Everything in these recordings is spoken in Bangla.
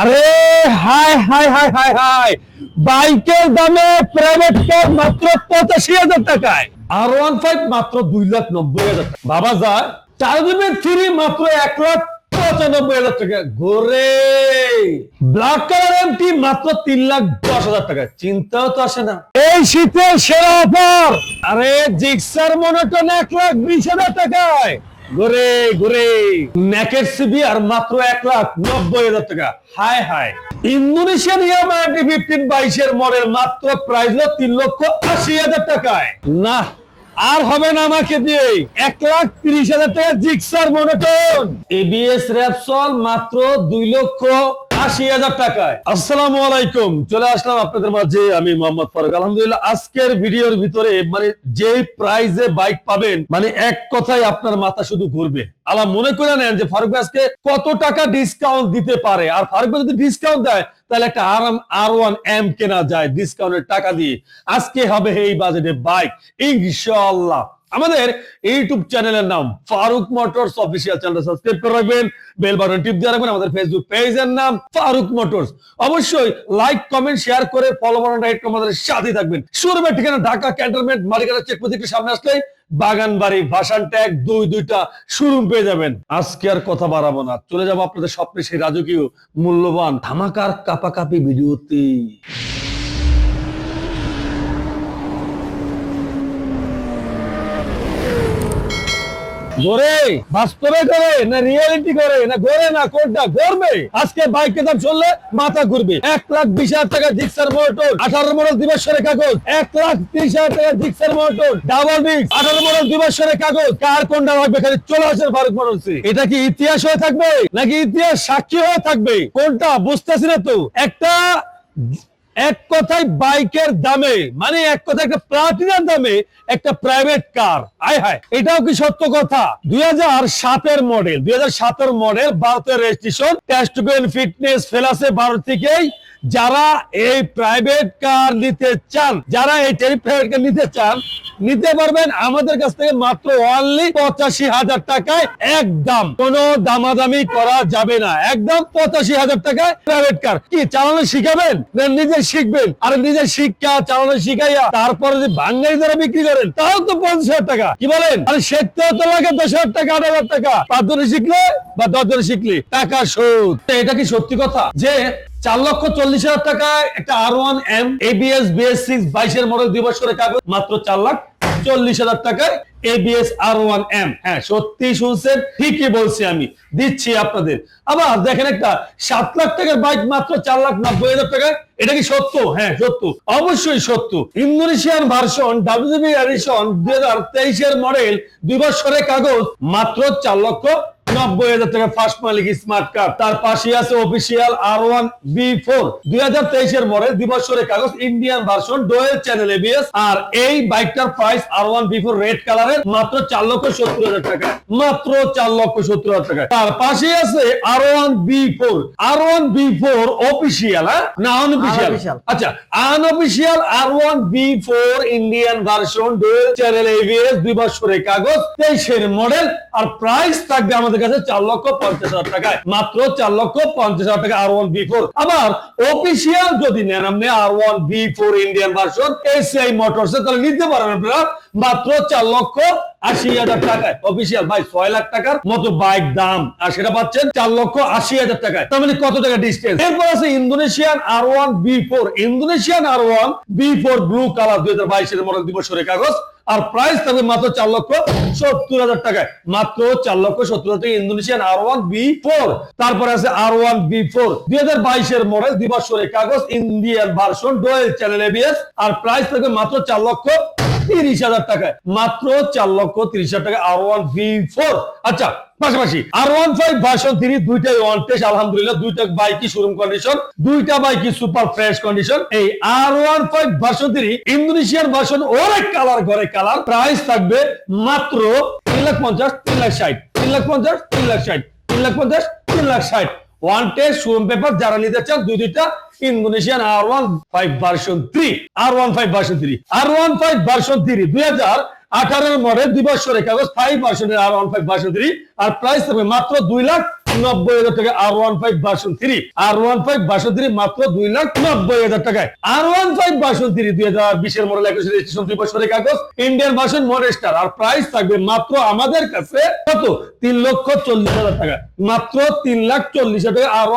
আরে hi hi hi hi hi. বাইকের দামে প্রাইভেট কার মাত্র পঁচাশি হাজার টাকায়। আর ওয়ান ফাইভ মাত্র দুই লাখ নব্বই হাজার বাবা যায় চার জিবি থ্রি মাত্র এক লাখ পঁচানব্বই হাজার টাকা। ঘোরে। ব্ল্যাক কালার এমটি মাত্র তিন লাখ দশ হাজার টাকা। চিন্তাও তো আসে না। এই শীতের সেরা অফার। আরে জিক্সার মনোটন এক লাখ বিশ হাজার টাকায়। ঘুরে ঘুরে। ন্যাকেট সিবি আর মাত্র এক লাখ নব্বই হাজার টাকা। হায় হায়। ইন্দোনেশিয়ান ইয়ামাহাটি ফিফটিন বাইশের মডেল মাত্র প্রাইস হলো তিন লক্ষ আশি হাজার টাকায়। না, আর হবে না আমাকে দিয়ে। এক লাখ তিরিশ হাজার টাকা জিক্সার মনোটন। এবিএস র্যাপসল মাত্র দুই লক্ষ আশি হাজার চলে আসলাম আপনাদের আলহামদুলিল্লাহ ভিতরে মানে মানে এক কথায় আপনার মাথা শুধু ঘুরবে। মনে করে নেন যে ফারুক কত টাকা ডিসকাউন্ট দিতে পারে। আর ফারুক যদি ডিসকাউন্ট দেয়, তাহলে একটা আরাম আর ওয়ান এম কেনা যায় ডিসকাউন্টের টাকা দিয়ে। আজকে হবে এই বাজেটে বাইক ইনশাআল্লাহ। আমাদের ইউটিউব চ্যানেলের নাম Faruk Motors official channel subscribe করে রাখবেন বেল বাটন টিপ দিয়ে রাখবেন, আমাদের ফেসবুক পেজের নাম ফারুক মোটরস। অবশ্যই লাইক কমেন্ট শেয়ার করে ফলো বাটনটা হিট করে আমাদের সাথে থাকবেন। শুরুমের ঠিকানা ঢাকা ক্যান্টনমেন্ট মারিকাটা চেক প্রতীকের সামনে আসলেই বাগান বাড়ি ভাসান ট্যাগ দুই দুইটা শোরুম পেয়ে যাবেন। আজকে আর কথা বাড়াবো না। চলে যাব আপনাদের স্বপ্নে সেই রাজকীয়, মূল্যবান, ধামাকার, কাপাকাপি ভিডিওতে। বাস্তবে করে না করে না না কোনটা আজকে চললে মাথা ঘুরবে। এক লাখ বিশ হাজার টাকা জিক্সার মোটর, আঠারো দিবসের কাগজ। এক লাখ হাজার টাকা মোটর ডাবল ডিস্ক আঠারো মডেল দিবসের কাগজ। কার কোনটা লাগবে খালি চলে আসেন ফারুক মোটরসে এটা কি ইতিহাস হয়ে থাকবে, নাকি ইতিহাস সাক্ষী হয়ে থাকবে? কোনটা? বুঝতেছি না তো। একটা এক কথায় বাইকের দামে মানে এক কথায় একটা প্লাটিনার দামে একটা প্রাইভেট কার আয় হায়, এটাও কি সত্য কথা? দুই হাজার সাতের মডেল দুই হাজার সাতের মডেল ভারতের রেজিস্ট্রেশন টেস্ট ফিটনেস ফেলাসে ভারত থেকেই। যারা এই প্রাইভেট কার নিতে চান, যারা এই প্রাইভেট কার নিতে চান, নিতে পারবেন আমাদের কাছ থেকে মাত্র অনলি পঁচাশি হাজার টাকায় একদম। কোনো দামাদামি করা যাবে না। একদম পঁচাশি হাজার টাকায় প্রাইভেট কার কি, চালানো শিখাবেন? না নিজে শিখবেন? আর নিজে শিক্ষা, চালানো শিখাইয়া তারপরে যদি বাঙালি দ্বারা বিক্রি করেন তাও তো পঞ্চাশ হাজার টাকা। কি বলেন? আর শিখতেও তো লাগে দশ হাজার টাকা, আট হাজার টাকা। পাঁচ জনে শিখলে বা দশ জনে শিখলে? টাকা তো এটা কি সত্যি কথা? যে চার লক্ষ চল্লিশ হাজার টাকায় একটা R one M ABS BS six বাইশের মডেল দুই বছরের কাগজ, মাত্র চার লাখ চল্লিশ হাজার টাকায় এবিএস আর ওয়ান এম হ্যাঁ সত্যি শুনছেন, ঠিকই বলছি আমি, দিচ্ছি আপনাদের। আবার দেখেন একটা, সাত লাখ টাকার বাইক মাত্র চার লাখ নব্বই হাজার টাকায় এটা কি সত্য? হ্যাঁ সত্য, অবশ্যই সত্য। ইন্দোনেশিয়ান ভার্সন ডাব্লিউবি এডিশন দুই হাজার তেইশের মডেল দুই বছরের কাগজ, মাত্র চার লক্ষ নব্বই হাজার টাকা ফার্স্ট মালিক স্মার্ট কার্ড তার পাশে আছে official R one V four দুই হাজার তেইশের মডেল দিবসরের কাগজ Indian version dual channel ABS আর এই বাইকটার price R one V four red কালারের মাত্র চার লক্ষ সত্তর হাজার টাকা। মাত্র চার লক্ষ সত্তর হাজার টাকা। তার পাশে আছে R one V four R one V four official না আনঅফিসিয়াল আচ্ছা unofficial R one V four Indian version dual channel ABS দুই বছরের কাগজ তেইশের মডেল আর প্রাইস থাকবে আমাদের কাছে চার লক্ষ পঞ্চাশ হাজার টাকায়। মাত্র চার লক্ষ পঞ্চাশ হাজার টাকা আর ওয়ান বি ফোর আবার অফিসিয়াল যদি নেন, আপনি R one V four Indian version ACI Motors তাহলে নিতে পারেন আপনারা মাত্র চার লক্ষ আশি হাজার টাকায়। অফিসিয়াল ভাই, ছয় লাখ টাকার মতো বাইক দাম। আর সেটা পাচ্ছেন চার লক্ষ আশি হাজার টাকায়। তার মানে কত টাকা ডিস্টেন্স এরপর আছে Indonesian R one V four Indonesian R one V four blue colour দুই হাজার বাইশের মডেল দিবসের কাগজ। আর প্রাইস থাকবে মাত্র চার লক্ষ সত্তর হাজার টাকায়। মাত্র চার লক্ষ সত্তর হাজার টাকা Indonesian R one V four তারপরে আছে আর ওয়ান বি ফোর দুই হাজার বাইশের মডেল দিবাস কাগজ Indian version dual channel ABS আর প্রাইস থাকবে মাত্র চার লক্ষ তিরিশ হাজার টাকায়। মাত্র চার লক্ষ তিরিশ হাজার টাকা আর ওয়ান বি ফোর আচ্ছা পাশাপাশি R one five version three দুইটাই ওয়ান টেস্ট আলহামদুলিল্লাহ, দুইটা বাইকই শোরুম কন্ডিশন দুইটা বাইকই সুপার ফ্রেশ কন্ডিশন এই R one five version three Indonesian version অনেক কালার ঘরে কালার প্রাইস থাকবে মাত্র তিন লাখ পঞ্চাশ, তিন লাখ ষাট। তিন লাখ পঞ্চাশ, তিন লাখ ষাট। তিন লাখ পঞ্চাশ, তিন লাখ ষাট। পেপার যারা নিতে চান, দুই, দুইটা Indonesian R one five three R one five three R one five three দুই হাজার আঠারোর মডেল, দুই বছরের কাগজ ফাইভ ভার্সনের R one five version three আর প্রাইস থাকবে মাত্র দুই লাখ আমাদের কাছে কত? তিন লক্ষ চল্লিশ হাজার টাকা। মাত্র তিন লাখ চল্লিশ হাজার টাকা আর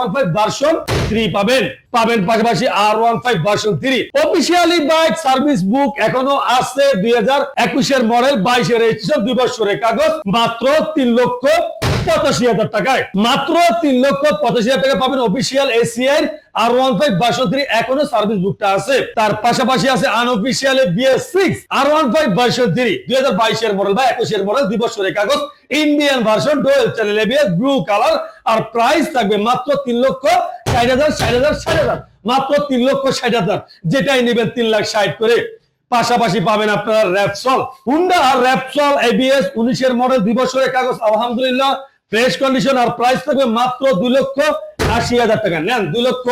পাবেন। পাবেন পাশাপাশি R one five version three officially bike service book এখনও আছে দুই হাজার একুশের মডেল বাইশের রেজিস্ট্রেশন দুই বছরের কাগজ। মাত্র তিন লক্ষ পঁচাশি হাজার টাকায়। মাত্র তিন লক্ষ পঁচাশি হাজার টাকা পাবেন official ACI R one five three এখনও সার্ভিস বুকটা আছে। তার পাশাপাশি আছে unofficial BS six R one five version three দুই হাজার বাইশের মডেল বা একুশের মডেল দুই কাগজ Indian version dual channel ABS blue colour আর প্রাইস থাকবে মাত্র তিন লক্ষ ষাট হাজার ষাট হাজার ষাট হাজার। মাত্র তিন লক্ষ ষাট হাজার, যেটাই নেবেন তিন লাখ ষাট করে। পাশাপাশি পাবেন আপনারা র্যাপসল হুন্ডা আর র্যাপসল এবিএস উনিশের মডেল দুই কাগজ, আলহামদুলিল্লাহ। ফ্রেশ কন্ডিশন আর প্রাইস থাকবে মাত্র দুই লক্ষ আশি হাজার টাকা। নেন, দুই লক্ষ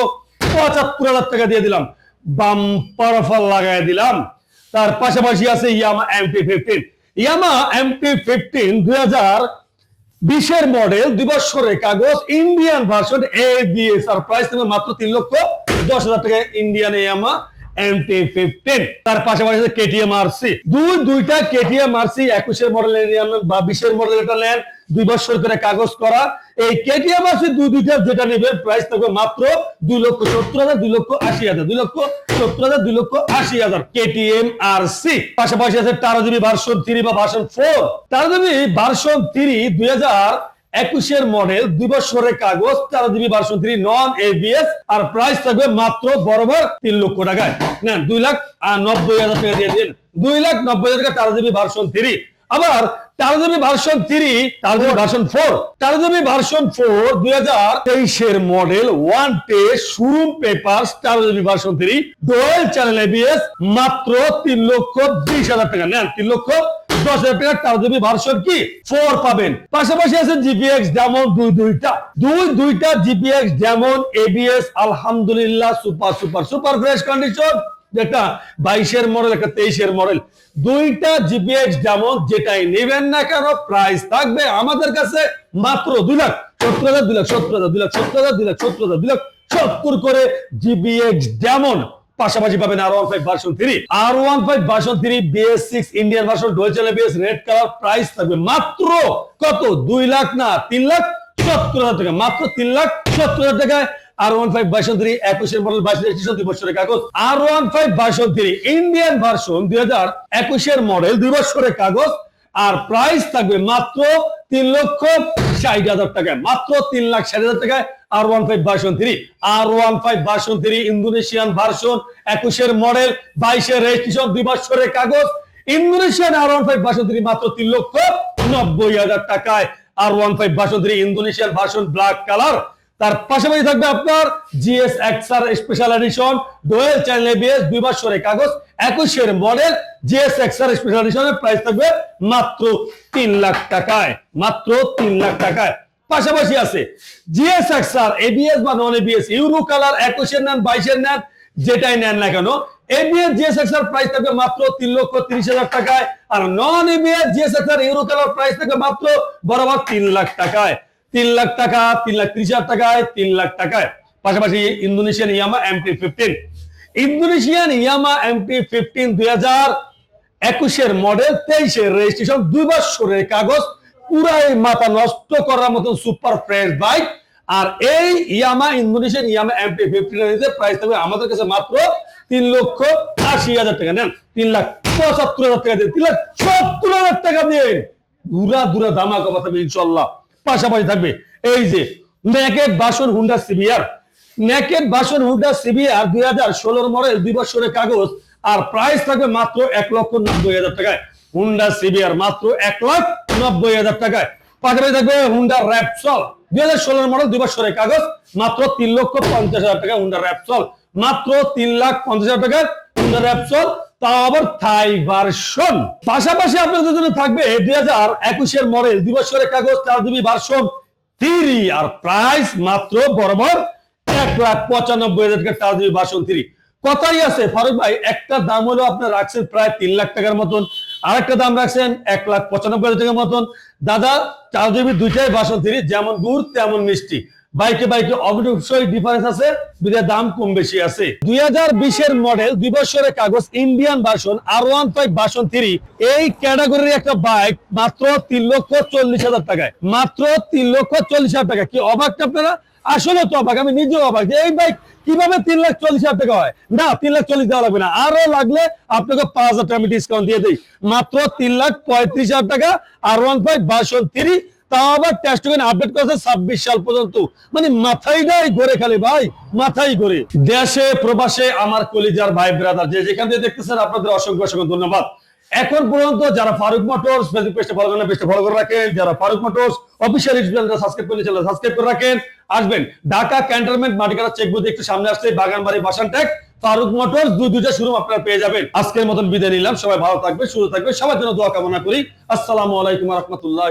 পঁচাত্তর হাজার টাকা দিয়ে দিলাম। বাম্পার অফার লাগাই দিলাম। তার পাশাপাশি আছে Yamaha MT fifteen Yamaha MT fifteen দুই হাজার বিশের মডেল দুই বছরের কাগজ ইন্ডিয়ান ভার্সন এ বিএস আর প্রাইস থাকবে মাত্র তিন লক্ষ দশ হাজার টাকা। ইন্ডিয়ান ইয়ামা এমটি ফিফটিন তার পাশাপাশি কেটিএম আরসি দুই, দুইটা কেটিএম আরসি একুশের মডেলের বা বিশের মডেল এটা নেন। দুই বছর করে কাগজ করা। এই কেটিএম আরসি দুই দুইটা, যেটা নেবে প্রাইস থাকবে মাত্র দুই লক্ষ সত্তর হাজার, দুই লক্ষ আশি হাজার, দুই লক্ষ সত্তর হাজার, দুই লক্ষ আশি হাজার। কেটিএম আরসি পাশাপাশি আছে তেরো জিবি ভার্সন থ্রি বা ভার্সন ফোর তেরো জিবি ভার্সন থ্রি দুই হাজার একুশের মডেল দুই বছরের কাগজ তেরো GB version three non ABS আর প্রাইস থাকবে মাত্র বরাবর তিন লক্ষ টাকায়। নেন, দুই লাখ নব্বই হাজার টাকা দিয়ে দিন। দুই লাখ নব্বই হাজার টাকা তেরো জিবি ভার্সন থ্রি আবার তেরো ভার্সন থ্রি তেরো ভার্সন ফোর তেরো ভার্সন ফোর দুই হাজার তেইশের মডেল ওয়ান টে শোরুম পেপার তেরো version three dual channel ABS মাত্র তিন লক্ষ বিশ হাজার টাকা। নেন তিন লক্ষ দশ হাজার টাকা তেরো ভার্সন কি? ফোর পাবেন। পাশাপাশি আছে জিপিএক্স যেমন দুই দুইটা। দুই দুইটা জিপিএক্স যেমন এবিএস আলহামদুলিল্লাহ super super super fresh condition যেটা বাইশের মডেল, একটা তেইশের মডেল। দুইটা জিপিএক্স যেমন যেটাই নেবেন না কেন প্রাইস থাকবে আমাদের কাছে মাত্র দুই লাখ সত্তর হাজার, দুই লাখ সত্তর হাজার, দুই লাখ সত্তর হাজার, দুই লাখ সত্তর হাজার, দুই লাখ সত্তর করে জিপিএক্স যেমন। পাশাপাশি পাবেন R one five version three R one five version three BS six Indian version dual BS red colour price থাকবে মাত্র কত? দুই লাখ না, তিন লাখ সত্তর হাজার টাকা। মাত্র তিন লাখ সত্তর হাজার টাকায় ইন্দোনেশিয়ান ভার্সন একুশের মডেল বাইশের রেজিস্ট্রেশন দুই বছরের কাগজ। Indonesian R one five version মাত্র তিন লক্ষ নব্বই হাজার টাকায়। R one five version Indonesian version black colour তার পাশাপাশি থাকবে আপনার GS XR special edition dual channel ABS দুই বছরের কাগজ, একুশের মডেল জিএস এক্সআর স্পেশাল এডিশনের প্রাইস থাকবে মাত্র তিন লাখ টাকায়, মাত্র তিন লাখ টাকায়। পাশাপাশি আছে জিএস এক্সআর এবিএস বা নন এবিএস ইউরো কালার, একুশের নেন, বাইশের নেন, যেটাই নেন না কেন এবিএস জিএস এক্সআর প্রাইস থাকবে মাত্র তিন লক্ষ তিরিশ হাজার টাকায়, আর non ABS GS XR euro colour price থাকবে মাত্র বরাবর তিন লাখ টাকায়। তিন লাখ টাকা, তিন লাখ ত্রিশ হাজার টাকায়, তিন লাখ টাকায়। পাশাপাশি Indonesian Yamaha MT fifteen. Indonesian Yamaha MT fifteen দুই হাজার একুশের মডেল তেইশের রেজিস্ট্রেশন দুই বছরের কাগজ, পুরাই মাথা নষ্ট করার মতন সুপার ফ্রেশ বাইক আর এই Yamaha, Indonesian Yamaha MT fifteen price থাকবে আমাদের কাছে মাত্র তিন লক্ষ আশি হাজার টাকা। নেন, তিন লাখ পঁচাত্তর হাজার টাকা দিন তিন লাখ সত্তর হাজার টাকা দিন দুরা দুরা ধামাকা পাঠাবে ইনশাল্লাহ। পাশাপাশি থাকবে। এই যে naked version Honda CBR. Naked version Honda CBR দুই হাজার ষোলোর মডেল দুই বছরের কাগজ, আর প্রাইস থাকবে মাত্র এক লক্ষ নব্বই হাজার টাকায়। হুন্ডা সিবিআর মাত্র এক লাখ নব্বই হাজার টাকায়। পাশাপাশি থাকবে হুন্ডা র্যাপসল। দুই হাজার ষোলোর মডেল দুই বছরের কাগজ, মাত্র তিন লক্ষ পঞ্চাশ হাজার টাকা হুন্ডা র্যাপসল। মাত্র তিন লাখ পঞ্চাশ হাজার টাকায় হুন্ডা র্যাপসল। আবার থাই ভার্সন। পাশাপাশি আপনাদের জন্য থাকবে দুই হাজার একুশের মডেল কাগজ চার জিবি ভার্সন, থ্রি। আর প্রাইস মাত্র বরাবর এক লাখ পঁচানব্বই হাজার টাকা চার জিবি ভার্সন, থ্রি। কথাই আছে, ফারুক ভাই, একটা দাম হলো আপনার রাখছেন প্রায় তিন লাখ টাকার মতন। আরেকটা দাম রাখছেন এক লাখ পঁচানব্বই হাজার টাকার মতন। দাদা চার জিবি দুইটাই বাসন থ্রি, যেমন গুড়, তেমন মিষ্টি। বাইকে বাইকে অবশ্যই ডিফারেন্স আছে, দুইটার দাম কম বেশি আছে। দুই হাজার বিশের মডেল দুই বছরের কাগজ Indian version R one five version three এই ক্যাটাগরির একটা বাইক মাত্র তিন লক্ষ চল্লিশ হাজার টাকায়। মাত্র তিন লক্ষ চল্লিশ হাজার টাকা কি অবাক আপনারা? আসলে তো অবাক, আমি নিজেও অবাক যে এই বাইক কীভাবে তিন লাখ চল্লিশ হাজার টাকা হয়? না, তিন লাখ চল্লিশ দেওয়া লাগবে না। আরও লাগলে আপনাকে পাঁচ হাজার টাকা আমি ডিসকাউন্ট দিয়ে দিই। মাত্র তিন লাখ পঁয়ত্রিশ হাজার টাকা R one five version three পর্যন্ত। মানে ফারুক মোটরস দুই দুইটা শুরু আপনারা পেয়ে যাবেন। আজকের মতন বিদায় নিলাম, সবাই ভালো থাকবে সুস্থ থাকবে সবার জন্য দোয়া কামনা করি। আসসালামু আলাইকুম রহমতুল্লাহ